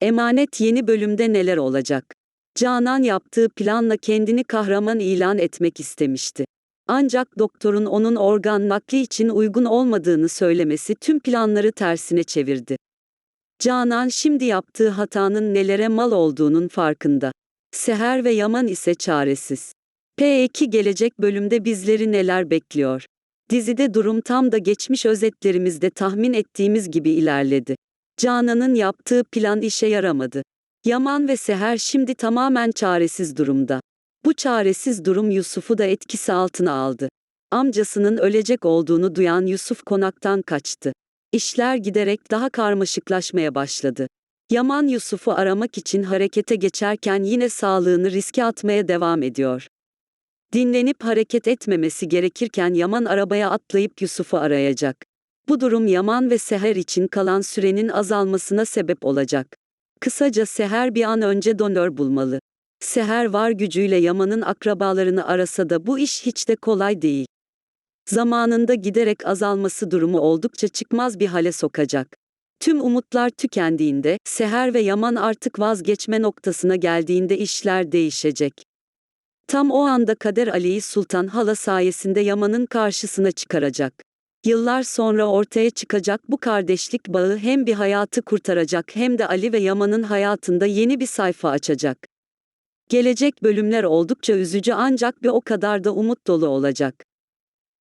Emanet yeni bölümde neler olacak? Canan yaptığı planla kendini kahraman ilan etmek istemişti. Ancak doktorun onun organ nakli için uygun olmadığını söylemesi tüm planları tersine çevirdi. Canan şimdi yaptığı hatanın nelere mal olduğunun farkında. Seher ve Yaman ise çaresiz. P2 gelecek bölümde bizleri neler bekliyor? Dizide durum tam da geçmiş özetlerimizde tahmin ettiğimiz gibi ilerledi. Canan'ın yaptığı plan işe yaramadı. Yaman ve Seher şimdi tamamen çaresiz durumda. Bu çaresiz durum Yusuf'u da etkisi altına aldı. Amcasının ölecek olduğunu duyan Yusuf konaktan kaçtı. İşler giderek daha karmaşıklaşmaya başladı. Yaman Yusuf'u aramak için harekete geçerken yine sağlığını riske atmaya devam ediyor. Dinlenip hareket etmemesi gerekirken Yaman arabaya atlayıp Yusuf'u arayacak. Bu durum Yaman ve Seher için kalan sürenin azalmasına sebep olacak. Kısaca Seher bir an önce donör bulmalı. Seher var gücüyle Yaman'ın akrabalarını arasa da bu iş hiç de kolay değil. Zamanında giderek azalması durumu oldukça çıkmaz bir hale sokacak. Tüm umutlar tükendiğinde, Seher ve Yaman artık vazgeçme noktasına geldiğinde işler değişecek. Tam o anda Kader Ali'yi Sultan Hala sayesinde Yaman'ın karşısına çıkaracak. Yıllar sonra ortaya çıkacak bu kardeşlik bağı hem bir hayatı kurtaracak hem de Ali ve Yaman'ın hayatında yeni bir sayfa açacak. Gelecek bölümler oldukça üzücü ancak bir o kadar da umut dolu olacak.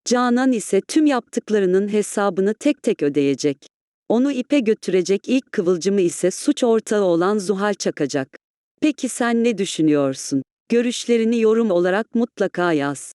Canan ise tüm yaptıklarının hesabını tek tek ödeyecek. Onu ipe götürecek ilk kıvılcımı ise suç ortağı olan Zuhal çakacak. Peki sen ne düşünüyorsun? Görüşlerini yorum olarak mutlaka yaz.